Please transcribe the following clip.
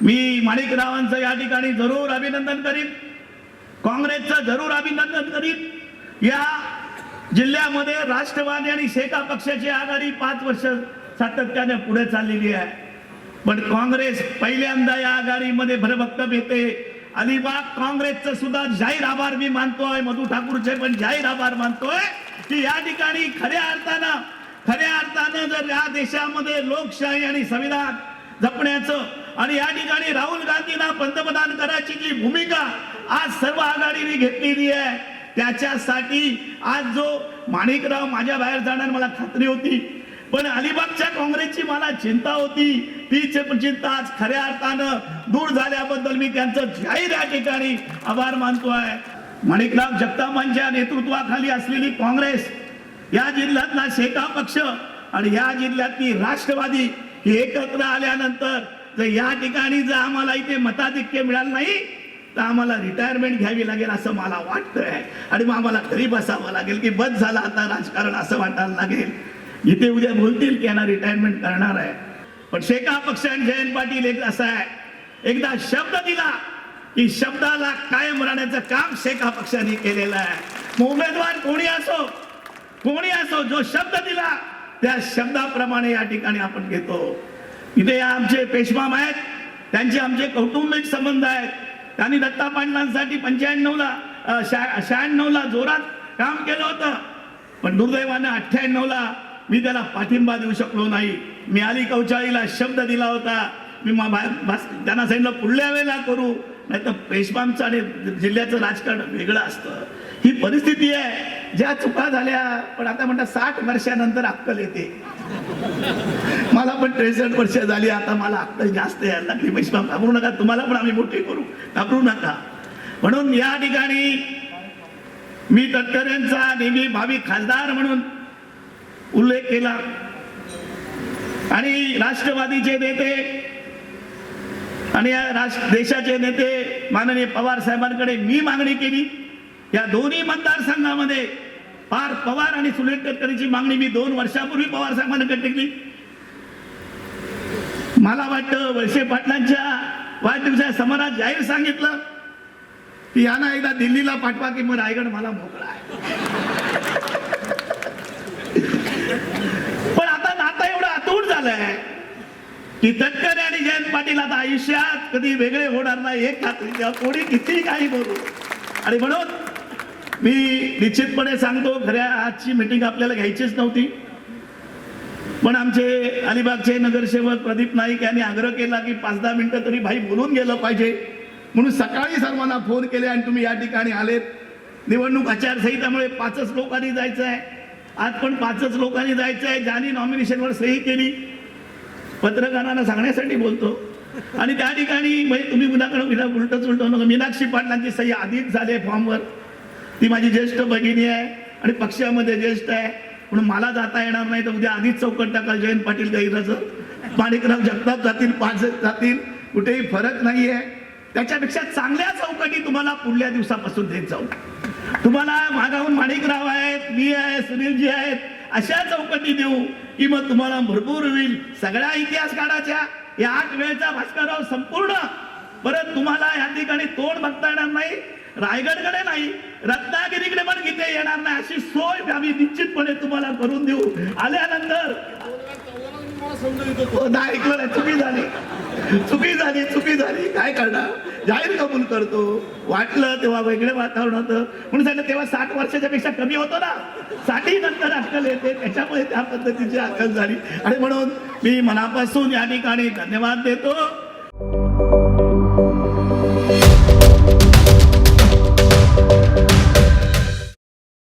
मी माणिकरावांचं या ठिकाणी जरूर अभिनंदन करीन. काँग्रेसचं जरूर अभिनंदन करीन. या जिल्ह्यामध्ये राष्ट्रवादी आणि शेका पक्षाची आघाडी पाच वर्ष सातत्याने पुढे चाललेली आहे. पण काँग्रेस पहिल्यांदा या आघाडीमध्ये भरभक्कम येते अलिबाग काँग्रेसचं सुद्धा जाहीर आभार मी मानतोय. मधु ठाकूरचे पण जाहीर आभार मानतोय. की या ठिकाणी खऱ्या अर्थानं खऱ्या अर्थानं जर या देशामध्ये लोकशाही आणि संविधान जपण्याचं. आणि या ठिकाणी राहुल गांधींना पंतप्रधान करायची जी भूमिका आज सर्व आघाडीने घेतलेली आहे त्याच्यासाठी आज जो माणिकराव माझ्या बाहेर जाणार मला खात्री होती. पण अलिबागच्या काँग्रेसची मला चिंता होती. ती चिंता आज खऱ्या अर्थानं दूर झाल्याबद्दल मी त्यांचं जाहीर या ठिकाणी आभार आहे. माणिकराव जगतापांच्या नेतृत्वाखाली असलेली काँग्रेस या जिल्ह्यातला शेका पक्ष आणि या जिल्ह्यातली राष्ट्रवादी की एकत्र आल्यानंतर जर या ठिकाणी जर आम्हाला इथे मताधिक्य मिळालं नाही तर आम्हाला रिटायरमेंट घ्यावी लागेल असं मला वाटतंय. आणि मग आम्हाला घरी बसावं लागेल की बस झालं आता राजकारण असं वाटायला लागेल. इथे उद्या बोलतील की यांना रिटायरमेंट करणार आहे. पण शेका पक्ष आणि जयंत पाटील एक असं आहे. एकदा शब्द दिला की शब्दाला कायम राहण्याचं काम शेका पक्षाने केलेलं आहे. उमेदवार कोणी असो कोणी असो जो शब्द दिला त्या शब्दाप्रमाणे या ठिकाणी आपण घेतो. इथे आमचे पेशमाम आहेत. त्यांचे आमचे कौटुंबिक संबंध आहेत. त्यांनी दत्ता पाटलांसाठी पंच्याण्णवला शहाण्णवला जोरात काम केलं होतं. पण दुर्दैवानं अठ्ठ्याण्णव ला मी त्याला पाठिंबा देऊ शकलो नाही. मी अली कौचाळीला शब्द दिला होता. मी मा- त्यांना सांगितलं पुढल्या वेळेला करू. नाही तर पेशवांचं आणि जिल्ह्याचं राजकारण वेगळं असतं. ही परिस्थिती आहे. ज्या चुका झाल्या पण आता म्हणतात साठ वर्षानंतर अक्कल येते. मला पण त्रेसष्ट वर्ष झाली आता मला अक्कल जास्त यायला लागली पेशवा घाबरू नका. तुम्हाला पण आम्ही मोठी करू. घाबरू नका. म्हणून या ठिकाणी मी तटकऱ्यांचा नेहमी भावी खासदार म्हणून उल्लेख केला. आणि राष्ट्रवादीचे नेते आणि या राष्ट्र देशाचे नेते माननीय पवार साहेबांकडे मी मागणी केली. या दोन्ही मतदारसंघामध्ये पार पवार आणि सुनील तटकरेची मागणी मी दोन वर्षापूर्वी पवार साहेबांकडे टेकली मला वाटतं वळसे पाटलांच्या वाढदिवसा समारात जाहीर सांगितलं की यांना एकदा दिल्लीला पाठवा की मग रायगड मला मोकळा आहे. पण आता नाता एवढं अतूट झालंय की तटकरे आणि जयंत पाटील आता आयुष्यात कधी वेगळे होणार नाही. एक खात्री कोणी किती काही बोलू. आणि म्हणून मी निश्चितपणे सांगतो खऱ्या आजची मीटिंग आपल्याला घ्यायचीच नव्हती. पण आमचे अलिबागचे नगरसेवक प्रदीप नाईक यांनी आग्रह केला की पाच दहा मिनिटं तरी भाई बोलून गेलं पाहिजे. म्हणून सकाळी सर्वांना फोन केले आणि तुम्ही या ठिकाणी आलेत. निवडणूक आचारसंहितामुळे पाचच लोकांनी जायचं आहे आज पण पाचच लोकांनी जायचं आहे ज्यांनी नॉमिनेशनवर सही केली पत्रकारांना सांगण्यासाठी बोलतो. आणि त्या ठिकाणी म्हणजे तुम्ही कुणाकडे विना उलटच उलट नका. मीनाक्षी पाटलांची सही आधीच झाली फॉर्मवर ती माझी ज्येष्ठ भगिनी आहे आणि पक्षामध्ये ज्येष्ठ आहे. म्हणून मला जाता येणार नाही तर उद्या आधीच चौकट टाकाल जयंत पाटील गैराचं माणिकराव जगताप जातील पाच जातील. कुठेही फरक नाही आहे त्याच्यापेक्षा चांगल्या चौकटी तुम्हाला पुढल्या दिवसापासून देत जाऊ. तुम्हाला मागाहून माणिकराव आहेत मी आहे सुनीलजी आहेत अशा चौकटी देऊ की मग तुम्हाला भरपूर होईल. सगळ्या इतिहास काळाच्या या आठ वेळचा भास्करराव संपूर्ण. परत तुम्हाला या ठिकाणी तोंड बघता येणार नाही. रायगडकडे नाही रत्नागिरीकडे पण गीते येणार नाही. अशी सोय आम्ही निश्चितपणे तुम्हाला करून देऊ. आल्यानंतर हो, नाही ऐकलं नाही. चुकी झाली. चुकी झाली चुकी झाली. काय करणार? जाहीर कबूल करतो. वाटलं तेव्हा वेगळे वातावरण होतं. म्हणून सांगितलं तेव्हा साठ वर्षाच्या पेक्षा कमी होतो ना. साठी नंतर अक्कल येते. त्याच्यामुळे त्या पद्धतीची अक्कल झाली. आणि म्हणून मी मनापासून या ठिकाणी धन्यवाद देतो.